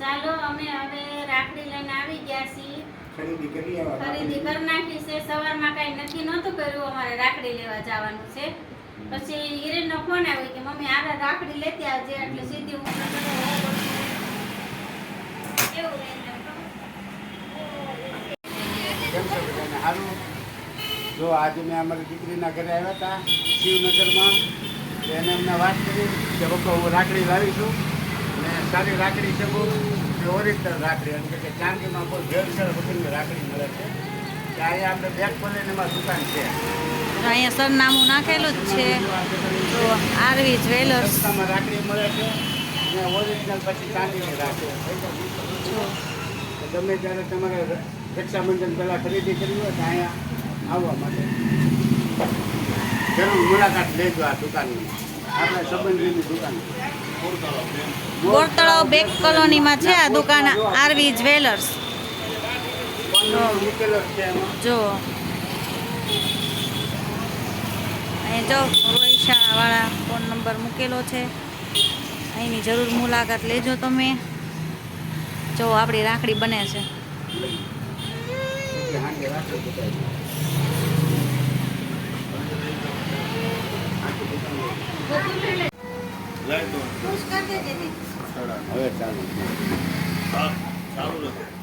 ચાલો અમે હવે રાખડી લઈને આવી ગયા છીએ. ખરીદી કરી ખરીદી કરી નાખી છે. સવારમાં કાંઈ નક્કી નહોતું કર્યું અમારે રાખડી લેવા જવાનું છે. પછી હિરેનનો ફોન આવ્યો કે મમ્મી આરે રાખડી લેતી આવજે. એટલે સીધી હું સારું જો આજે મેં અમારી દીકરીના ઘરે આવ્યા હતા શિવનગરમાં. એને અમને વાત કરી કે પપ્પા હું રાખડી લાવી છું અને સારી રાખડી છે બહુ. ઓરિજિનલ રાખડી એમ કે ચાંદીમાં બહુ ભેળસેળ વગરની રાખડી મળે છે. કે અહીંયા આપણે બેગ પલેને એમાં દુકાન છે. અહીંયા સરનામું નાખેલું જ છે. તો આરવી જ્વેલર્સ. રાખડી મળે છે. અને ઓરિજિનલ પછી ચાંદીની તો ગમે ત્યારે તમારે રક્ષાબંધન પહેલાં ખરીદી કરવી હોય તો અહીંયા આવવા માટે. જરૂર મુલાકાત લેજો આ દુકાનની. આપણે સંબંધીની દુકાન. બોરતળાવ બેક કોલોનીમાં છે આ દુકાન આરવી જ્વેલર્સ. જ. અહીં જો રોહિશાવાળા ફોન નંબર મૂકેલો છે. અહીંની જરૂર મુલાકાત લેજો તમે. જો આપણી રાખડી બને છે. રાખડી હવે ચાલુ. ચાલુ રહે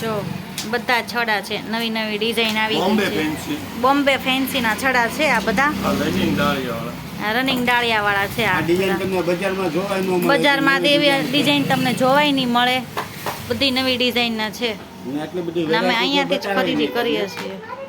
જો બધા છડા છે. નવી નવી ડિઝાઇન આવી બોમ્બે ગઈ છે. ફેન્સી. બોમ્બે ફેન્સીના છડા છે આ બધા. આ રનિંગ દાળિયાવાળા. વાળા છે આ આ ડિઝાઇન બધા. તમને બજારમાં ન એવી ડિઝાઇન તમને જોવાય નહીં મળે. બધી નવી ડિઝાઇનના છે. ને આટલી બધી અને અમે અહીંયાથી જ ખરીદી કરીએ છીએ.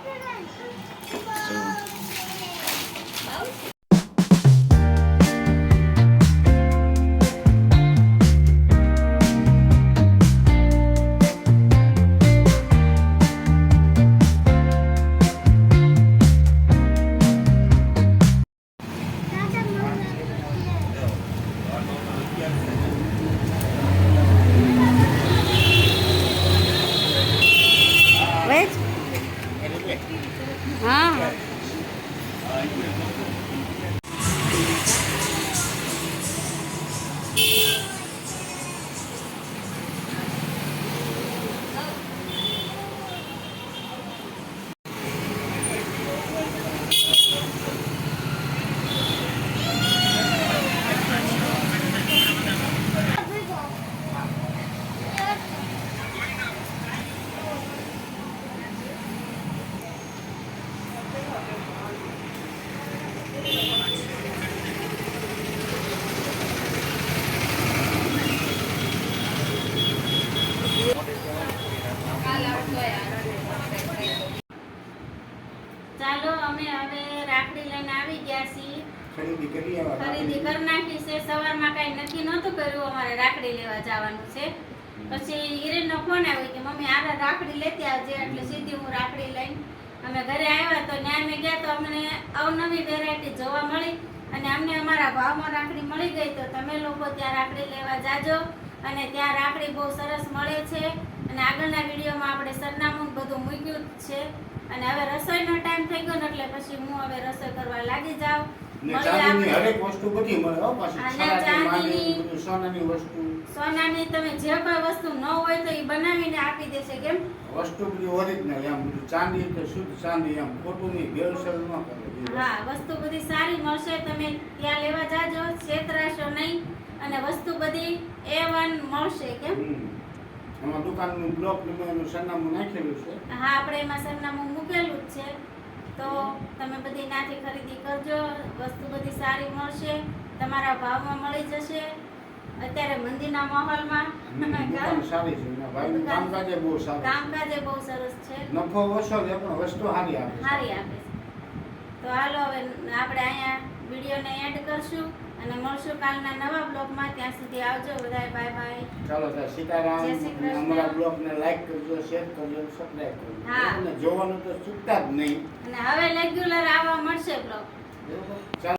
ખરીદી કરી નાખી છે. સવારમાં કાંઈ નક્કી નહોતું કર્યું. અમારે રાખડી લેવા જવાનું છે. પછી હિરેનનો ફોન આવ્યો કે મમ્મી આ રાખડી લેતી આવજે. એટલે સીધી હું રાખડી લઈને અમે ઘરે આવ્યા તો ન્યાય મેં ગયા તો અમને અવનવી વેરાયટી જોવા મળી અને અમને અમારા ભાવમાં રાખડી મળી ગઈ તો તમે લોકો ત્યાં રાખડી લેવા જાજો અને ત્યાં રાખડી બહુ સરસ મળે છે. અને આગળના વિડીયોમાં આપણે સરનામું બધું મૂક્યું છે. અને હવે રસોઈનો ટાઈમ થઈ ગયો ને એટલે પછી હું હવે રસોઈ કરવા લાગી જાઉં. ને ચાંદીની હરેક વસ્તુ બધી મળે હો પાછી. ચાંદીની- સોનાની વસ્તુ. સોનાની તમે જે કોઈ વસ્તુ ન હોય તો એ બનાવીને આપી દેશે કેમ? વસ્તુ બધી ઓરિજિનલ એમ બધું ચાંદી કે શુદ્ધ ચાંદી એમ ખોટું નહીં ભેળસેળ ન કરે. હા વસ્તુ બધી સારી મળશે તમે ત્યાં લેવા જાજો છેતરાશો નહીં અને વસ્તુ બધી એ વન મળશે કેમ. એમાં દુકાનનું બ્લોક નંબર એનું સરનામું નાખેલું છે. હા આપણે એમાં સરનામું મૂકેલું જ છે. તો તમે બધી નાથી ખરીદી કરજો વસ્તુ બધી સારી મળશે તમારા ભાવમાં મળી જશે. અત્યારે મંદિરના માહોલમાં. કામકાજે બહુ સરસ છે. નફો ઓછો છે પણ વસ્તુ સારી આપે સારી આપે તો હાલો હવે આપણે અહીંયા વિડીયોને એડ કરશું. અને મળશું કાલના નવા બ્લોગમાં. ત્યાં સુધી આવજો બધાય બાય બાય. ચાલો તો સીતારામ. અમારા બ્લોગને લાઈક કરજો શેર કરજો સબસ્ક્રાઇબ કરજો. હા. અને જોવાનું તો ચૂકતા જ નહીં. અને હવે રેગ્યુલર આવવા મળશે બ્લોગ. ચાલો.